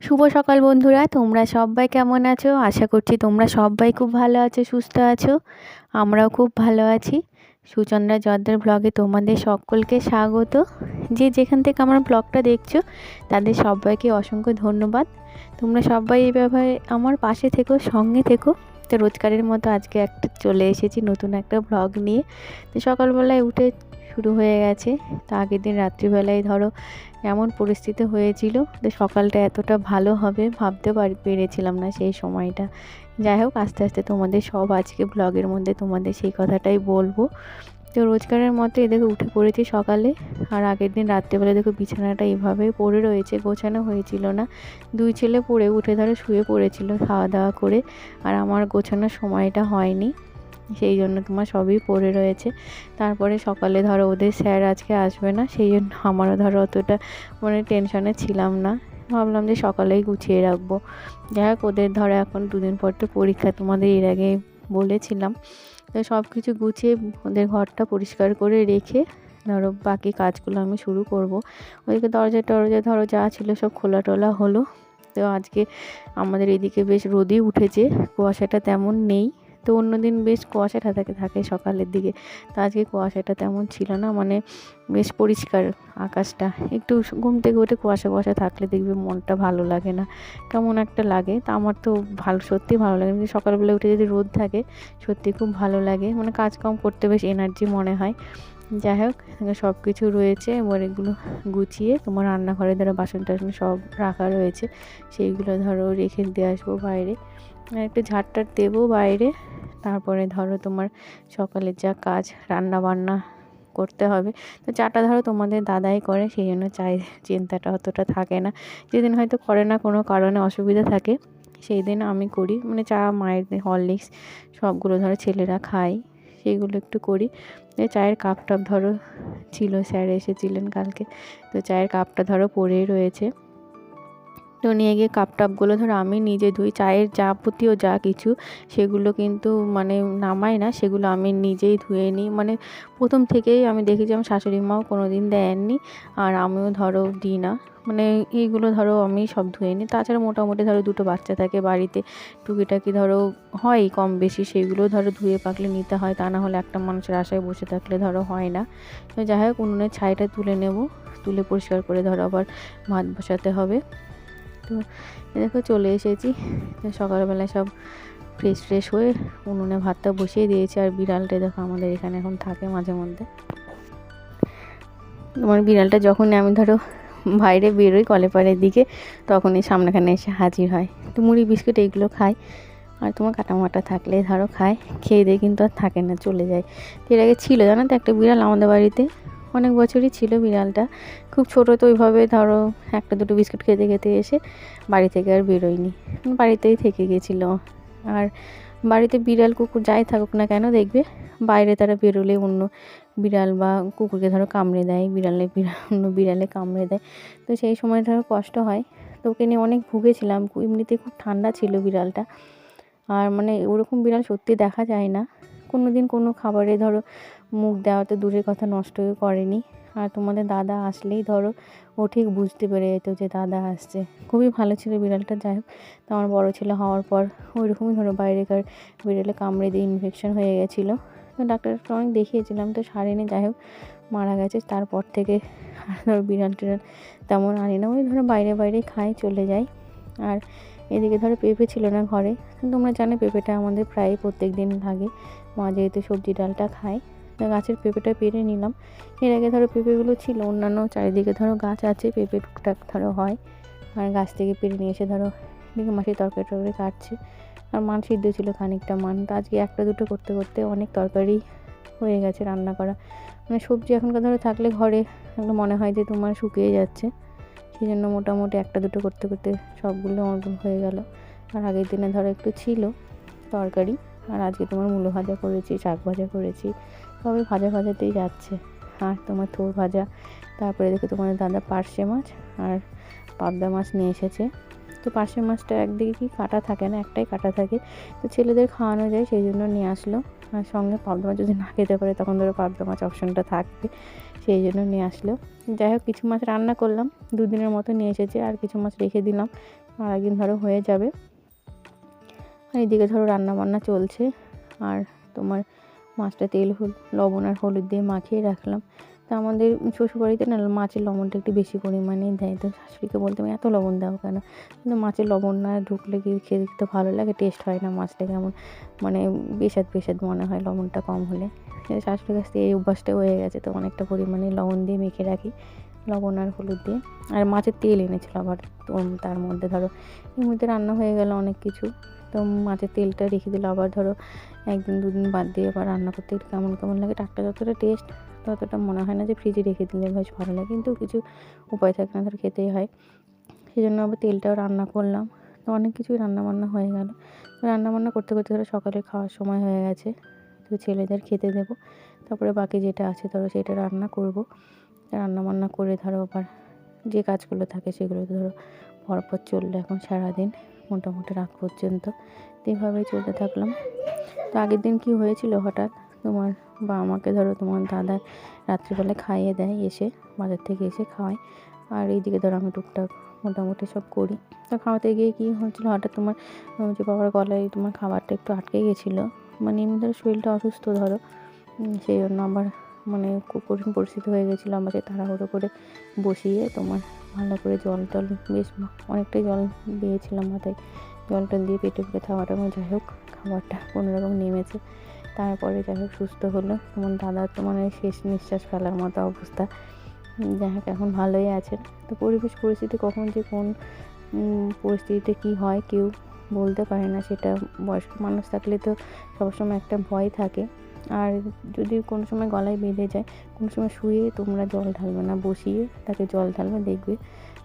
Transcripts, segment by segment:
শুভ সকাল বন্ধুরা, তোমরা সবাই কেমন আছো? আশা করছি তোমরা সবাই খুব ভালো আছো, সুস্থ আছো। আমরাও খুব ভালো আছি। সুচন্দ্রা জর্দার ব্লগে তোমাদের সকলকে স্বাগত। যে যেখান থেকে আমার ব্লগটা দেখছ, তাদের সবাইকে অসংখ্য ধন্যবাদ। তোমরা সবাই ব্যাপারে আমার পাশে থেকো, সঙ্গে থেকো। তো রোজকারের মতো আজকে একটা চলে এসেছি নতুন একটা ব্লগ নিয়ে। তো সকালবেলায় উঠে শুরু হয়ে গেছে। তো আগের দিন রাত্রিবেলায় ধরো এমন পরিস্থিতি হয়েছিল তো সকালটা এতটা ভালো হবে ভাবতে পারি, পেরেছিলাম না সেই সময়টা। যাই হোক, আস্তে আস্তে তোমাদের সব আজকে ব্লগের মধ্যে তোমাদের সেই কথাটাই বলব। তো রোজগারের মতো এদেরকে উঠে পড়েছি সকালে। আর আগের দিন রাত্রেবেলা দেখো বিছানাটা এইভাবে পড়ে রয়েছে, গোছানো হয়েছিল না। দুই ছেলে পড়ে উঠে ধরে শুয়ে পড়েছিল খাওয়া দাওয়া করে, আর আমার গোছানোর সময়টা হয়নি। সেই জন্য তোমার সবই পড়ে রয়েছে। তারপরে সকালে ধরো ওদের স্যার আজকে আসবে না, সেই জন্য আমারও ধরো অতটা মানে টেনশনে ছিলাম না। ভাবলাম যে সকালেই গুছিয়ে রাখব। যাই হোক, ওদের ধরো এখন দুদিন পর তো পরীক্ষা তোমাদের এর আগে বলেছিলাম। তো সব কিছু গুছিয়ে ওদের ঘরটা পরিষ্কার করে রেখে ধরো বাকি কাজগুলো আমি শুরু করব। ওইদিকে দরজা টরজা ধরো যা ছিল সব খোলা টোলা হলো। তো আজকে আমাদের এদিকে বেশ রোদই উঠেছে, কুয়াশাটা তেমন নেই। তো অন্যদিন বেশ কুয়াশাটা থাকে থাকে সকালের দিকে। তো আজকে কুয়াশাটা তেমন ছিল না মানে বেশ পরিষ্কার আকাশটা। একটু ঘুম থেকে উঠে কুয়াশা কুয়াশা থাকলে দেখবে মনটা ভালো লাগে না। কেমন একটা লাগে, তা আমার তো ভালো সত্যি ভালো লাগে কিন্তু সকালবেলা উঠে যদি রোদ থাকে সত্যি খুব ভালো লাগে। মানে কাজকাম করতে বেশ এনার্জি মনে হয়। যাই হোক সব কিছু রয়েছে। এবার এগুলো গুছিয়ে তোমার রান্নাঘরে ধরো বাসন টাসন সব রাখা রয়েছে। সেইগুলো ধরো রেখে দিয়ে আসব বাইরে। একটু ঝাড়টার দেবো বাইরে। তারপরে ধরো তোমার সকালের যা কাজ রান্না বান্না করতে হবে। তো চাটা ধরো তোমাদের দাদাই করে, সেই জন্য চায়ের চিন্তাটা অতটা থাকে না। যেদিন হয়তো করে না কোনো কারণে অসুবিধা থাকে, সেই দিন আমি করি। মানে চা, মায়ের হরলিক্স, সবগুলো ধরো ছেলেরা খায় সেইগুলো একটু করি। চায়ের কাপ টাপ ধরো ছিল, স্যার এসেছিলেন কালকে। তো চায়ের কাপটা ধরো পড়েই রয়েছে। তো নিয়ে গিয়ে কাপ টাপগুলো ধরো আমি নিজে ধুই, চায়ের যাবতীয় যা কিছু, সেগুলো কিন্তু মানে নামাই না, সেগুলো আমি নিজেই ধুয়ে নিই। মানে প্রথম থেকেই আমি দেখেছি আমার শাশুড়ি মাও কোনো দিন দেননি, আর আমিও ধরো দিই না। মানে এইগুলো ধরো আমি সব ধুয়ে নিই। তাছাড়া মোটামুটি ধরো দুটো বাচ্চা থাকে বাড়িতে, টুকিটাকি ধরো হয় কম বেশি, সেগুলো ধরো ধুয়ে পাকলে নিতে হয়, তা না হলে একটা মানুষের আশায় বসে থাকলে ধরো হয় না। তো যাই হোক উনুনের ছাইটা তুলে নেব, তুলে পরিষ্কার করে ধরো আবার ভাত বসাতে হবে। তো দেখো চলে এসেছি। সকালবেলা সব ফ্রেশ ফ্রেশ হয়ে উনুনে ভাতটা বসিয়ে দিয়েছি আর বিড়ালটা দেখো আমাদের এখানে এখন থাকে মাঝে মধ্যে। তোমার বিড়ালটা যখন আমি ধরো বাইরে বেরোই কলেপাড়ের দিকে, তখনই সামনেখানে এসে হাজির হয়। তো মুড়ি বিস্কুট এইগুলো খাই আর তোমার কাটামাটা থাকলে ধরো খায়, খেয়ে দিয়ে কিন্তু আর থাকে না, চলে যায়। এর আগে ছিল জানো তো একটা বিড়াল আমাদের বাড়িতে? অনেক বছরই ছিল বিড়ালটা। খুব ছোটো তো ওইভাবে ধরো একটা দুটো বিস্কুট খেতে খেতে এসে বাড়ি থেকে আর বেরোয়নি। বাড়িতেই থেকে গেছিল। আর বাড়িতে বিড়াল কুকুর যাই থাকুক না কেন দেখবে, বাইরে তারা বেরোলে অন্য বিড়াল বা কুকুরকে ধরো কামড়ে দেয়, বিড়ালে অন্য বিড়ালে কামড়ে দেয়। তো সেই সময় ধরো কষ্ট হয়। তো ওকে নিয়ে অনেক ভুগেছিলাম এমনিতে খুব ঠান্ডা ছিল বিড়ালটা। আর মানে ওরকম বিড়াল সত্যি দেখা যায় না। কোনো দিন কোনো খাবারে ধরো মুখ দেওয়া তো দূরের কথা নষ্ট করেনি। আর তোমাদের দাদা আসলেই ধরো ও ঠিক বুঝতে পেরে যেত যে দাদা আসছে। খুবই ভালো ছিল বিড়ালটা, যাই হোক। তো আমার বড়ো ছেলে হওয়ার পর ওই রকমই ধরো বাইরেকার বিড়ালে কামড়ে দিয়ে ইনফেকশন হয়ে গেছিল। তো ডাক্তারটা অনেক দেখিয়েছিলাম, তো সারেনি যাই হোক মারা গেছে। তারপর থেকে আর ধরো বিড়াল টিড়াল তেমন আনি না। ওই ধরো বাইরে বাইরে খাই চলে যাই আর এদিকে ধরো পেঁপে ছিল না ঘরে। তোমরা জানো পেঁপেটা আমাদের প্রায় প্রত্যেক দিন লাগে মা যেহেতু সবজি ডালটা খায় গাছের পেঁপেটা পেরে নিলাম। এর আগে ধরো পেঁপেগুলো ছিল, অন্যান্য চারিদিকে ধরো গাছ আছে, পেঁপে টুকটাক ধরো হয়। আর গাছ থেকে পেরে নিয়ে এসে ধরো এদিকে মাসির তরকারি টরকারি কাটছে। আর মান সিদ্ধ ছিল খানিকটা মান, তো আজকে একটা দুটো করতে করতে অনেক তরকারি হয়ে গেছে রান্না করা। মানে সবজি এখনকার ধরো থাকলে ঘরে মনে হয় যে তোমার শুকিয়ে যাচ্ছে। সেই জন্য মোটামুটি একটা দুটো করতে করতে সবগুলো হয়ে গেল। আর আগের দিনে ধরো একটু ছিল তরকারি, আর আজকে তোমার মূলো ভাজা করেছি, শাক ভাজা করেছি, সবই ভাজা ভাজাতেই যাচ্ছে। আর তোমার থোর ভাজা, তারপরে দেখো তোমার দাদা পার্শে মাছ আর পাবদা মাছ নিয়ে এসেছে। তো পাশের মাছটা একদিকে কি কাটা থাকে না, একটাই কাটা থাকে। তো ছেলেদের খাওয়ানো যায়, সেই জন্য নিয়ে আসলো। আর সঙ্গে পাবদা মাছ যদি না খেতে পারে, তখন ধরো পাবদা মাছ অপশনটা থাকবে। সেই জন্য নিয়ে আসলো। যাই হোক, কিছু মাছ রান্না করলাম। দুদিনের মতো নিয়ে এসেছে, আর কিছু মাছ রেখে দিলাম। আর একদিন ধরো হয়ে যাবে। আর এদিকে ধরো রান্না বান্না চলছে। আর তোমার মাছটা তেল, হল, লবণ আর হলুদ দিয়ে মাখিয়ে রাখলাম। তা আমাদের শ্বশুরবাড়িতে না মাছের লবণটা একটু বেশি পরিমাণে দেয়। তো শাশুড়িকে বলতে আমি এত লবণ দাও কেন? কিন্তু মাছের লবণ না ঢুকলে কি খেতে তো ভালো লাগে? টেস্ট হয় না মাছটা কেমন? মানে বেসাদ বেসাদ মনে হয় লবণটা কম হলে। শাশুড়ির কাছ থেকে এই অভ্যাসটা হয়ে গেছে, তো অনেকটা পরিমাণে লবণ দিয়ে মেখে রাখি। লবণ আর হলুদ দিয়ে। আর মাছের তেল এনেছিল আবার তার মধ্যে, ধরো। মধ্যে রান্না হয়ে গেল অনেক কিছু। তো মাছের তেলটা রেখে দিলে আবার ধরো একদিন দুদিন বাদ দিয়ে আবার রান্না করতে কেমন কেমন লাগে? টাটকা যতটা টেস্ট ততটা মনে হয় না যে ফ্রিজে রেখে দিলে বেশ ভালো লাগে, কিন্তু কিছু উপায় থাকে না ধরো খেতেই হয়। সেই জন্য আবার তেলটাও রান্না করলাম, তো অনেক কিছুই রান্না বান্না হয়ে গেল। রান্নাবান্না করতে করতে ধরো সকালে খাওয়ার সময় হয়ে গেছে, তো ছেলেদের খেতে দেবো। তারপরে বাকি যেটা আছে ধরো সেটা রান্না করব। রান্না বান্না করে ধরো আবার যে কাজগুলো থাকে সেগুলো ধরো পরপর চলল এখন সারাদিন, মোটামুটি রাত পর্যন্ত। তো এইভাবেই চলতে থাকলাম। তো আগের দিন কি হয়েছিল হঠাৎ তোমার? বা আমাকে ধরো তোমার দাদা রাত্রিবেলা খাইয়ে দেয়, এসে বাজার থেকে এসে খাওয়ায়। আর এইদিকে ধরো আমি টুকটাক মোটামুটি সব করি। তো খাওয়াতে গিয়ে কী হচ্ছিল হঠাৎ তোমার যে বাবার গলায় তোমার খাবারটা একটু আটকে গেছিল। মানে এমনি ধরো শরীরটা অসুস্থ ধরো। সেই জন্য আমার মানে খুব কঠিন পরিস্থিতি হয়ে গেছিল। আমাকে তাড়াহুড়ো করে বসিয়ে তোমার ভালো করে জল টল বেশ অনেকটাই জল দিয়েছিলাম মাথায়। জল টল দিয়ে পেটে পেটে খাওয়াটা এবং যাই হোক, খাবারটা কোনোরকম নেমেছে। তারপরে যাই হোক সুস্থ হলো। তোমার দাদা তো মানে শেষ নিঃশ্বাস ফেলার মতো অবস্থা। যাই হোক, এখন ভালোই আছেন। তো পরিবেশ পরিস্থিতি কখন যে কোন পরিস্থিতিতে কী হয় কেউ বলতে পারে না। সেটা বয়স্ক মানুষ থাকলে তো সবসময় একটা ভয় থাকে। আর যদি কোনো সময় গলায় বেঁধে যায়, কোনো সময় শুয়ে তোমরা জল ঢালবে না, বসিয়ে তাকে জল ঢালবে, দেখবে।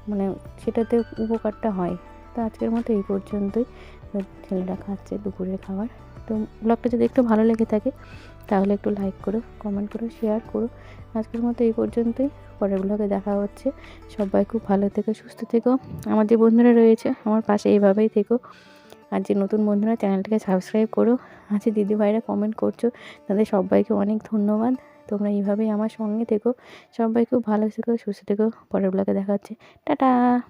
মানে সেটাতে উপকারটা হয়। তো আজকের মতো এই পর্যন্তই। ছেলেরা খাচ্ছে, দুপুরের খাবার। তো ব্লগটা যদি একটু ভালো লেগে থাকে, তাহলে একটু লাইক করো কমেন্ট করো শেয়ার করো। আজকের মতো এই পর্যন্তই। পরের ব্লগে দেখা হচ্ছে। সবাই খুব ভালো থেকো, সুস্থ থেকো। আমার যে বন্ধুরা রয়েছে, আমার পাশে এইভাবেই থেকো। আর যে নতুন বন্ধুরা, চ্যানেলটাকে সাবস্ক্রাইব করো। আছে দিদি ভাইরা কমেন্ট করছ, তাদের সবাইকে অনেক ধন্যবাদ। তোমরা এইভাবেই আমার সঙ্গে থেকো। সবাই খুব ভালো থেকো, সুস্থ থেকো। পরের ব্লগে দেখা হচ্ছে। টাটা!